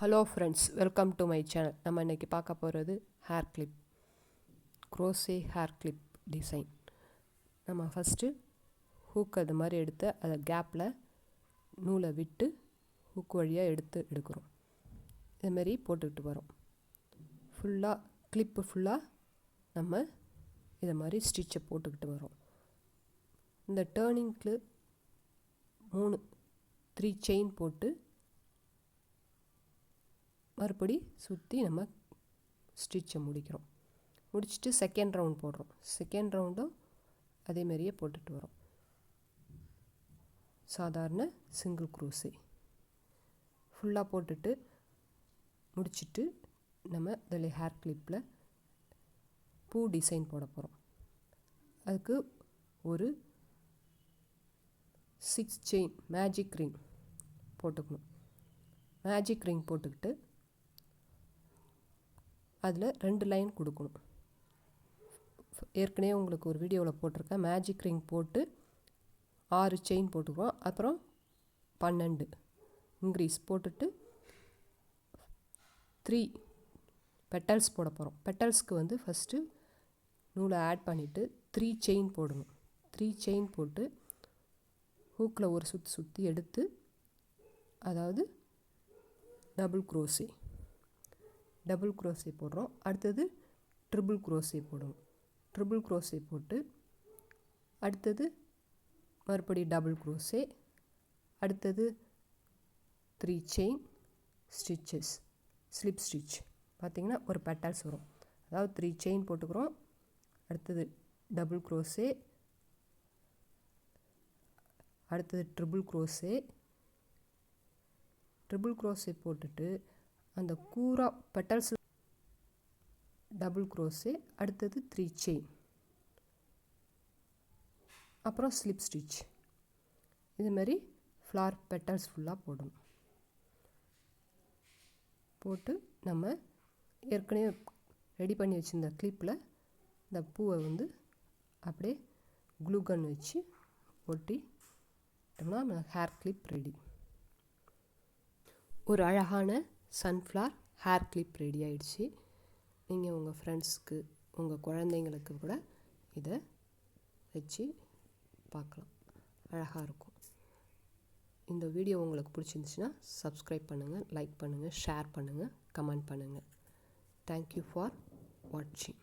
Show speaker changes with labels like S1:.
S1: Hello friends welcome to my channel நம்ம இன்றைக்கி பார்க்க போகிறது hair clip crochet hair clip design நம்ம ஃபஸ்ட்டு ஹூக் அது மாதிரி எடுத்து அதை கேப்பில் நூலை விட்டு ஹூக் வழியாக எடுத்து எடுக்கிறோம். இதுமாரி போட்டுக்கிட்டு வரோம். ஃபுல்லாக கிளிப்பு ஃபுல்லாக நம்ம இதை மாதிரி ஸ்டிச்சை போட்டுக்கிட்டு வரோம். இந்த டேர்னிங்க்கு மூணு த்ரீ செயின் போட்டு மறுபடி சுற்றி நம்ம ஸ்டிச்சை முடிக்கிறோம். முடிச்சுட்டு செகண்ட் ரவுண்ட் போடுறோம். செகண்ட் ரவுண்டும் அதேமாரியே போட்டுட்டு வரோம். சாதாரண சிங்கிள் குரூஸே ஃபுல்லாக போட்டுட்டு முடிச்சுட்டு நம்ம இதில் ஹேர் கிளிப்பில் பூ டிசைன் போட போகிறோம் அதுக்கு ஒரு சிக்ஸ் செயின் மேஜிக் ரிங் போட்டுக்கணும். மேஜிக் ரிங் போட்டுக்கிட்டு அதில் ரெண்டு லைன் கொடுக்கணும். ஏற்கனவே உங்களுக்கு ஒரு வீடியோவில் போட்டிருக்கேன். மேஜிக் ரிங் போட்டு ஆறு செயின் போட்டுக்குவோம். அப்புறம் பன்னெண்டு. இன்க்ரீஸ் போட்டுட்டு த்ரீ பெட்டல்ஸ் போட போகிறோம் பெட்டல்ஸ்க்கு வந்து ஃபஸ்ட்டு நூலை ஆட் பண்ணிவிட்டு த்ரீ செயின் போடணும். த்ரீ செயின் போட்டு ஹூக்கில் ஒரு சுற்றி சுற்றி எடுத்து அதாவது டபுள் குரோசி டபுள் குரோசி போடுறோம். அடுத்தது ட்ரிபிள் குரோசி போடுவோம் ட்ரிபிள் குரோசி போட்டு அடுத்தது மறுபடி டபுள் குரோசே அடுத்தது three chain stitches slip stitch. பார்த்திங்கன்னா ஒரு பெட்டல்ஸ் வரும். அதாவது த்ரீ செயின் போட்டுக்கிறோம். அடுத்தது டபுள் குரோசே அடுத்தது ட்ரிபிள் குரோஸே. ட்ரிபிள் குரோஸே போட்டுட்டு அந்த கூரா பெட்டல்ஸ் டபுள் க்ரோஸு அடுத்தது த்ரீ செயின் அப்புறம் ஸ்லிப் ஸ்டிச் இதுமாரி ஃப்ளார் பெட்டல்ஸ் ஃபுல்லாக போடணும். போட்டு நம்ம ஏற்கனவே ரெடி பண்ணி வச்சுருந்த கிளிப்பில் இந்த பூவை வந்து அப்படியே க்ளூகன் வச்சு ஒட்டி நம்ம ஹேர் கிளிப் ரெடி ஒரு அழகான சன்ஃப்ளவர் ஹேர் கிளிப் ரெடி ஆயிடுச்சு. நீங்கள் உங்கள் ஃப்ரெண்ட்ஸ்க்கு உங்கள் குழந்தைங்களுக்கு கூட இதை வச்சு பார்க்கலாம். அழகாக இருக்கும். இந்த வீடியோ உங்களுக்கு பிடிச்சிருந்துச்சுன்னா சப்ஸ்கிரைப் பண்ணுங்கள் லைக் பண்ணுங்கள் ஷேர் பண்ணுங்கள் கமெண்ட் பண்ணுங்கள் தேங்க்யூ ஃபார் வாட்சிங்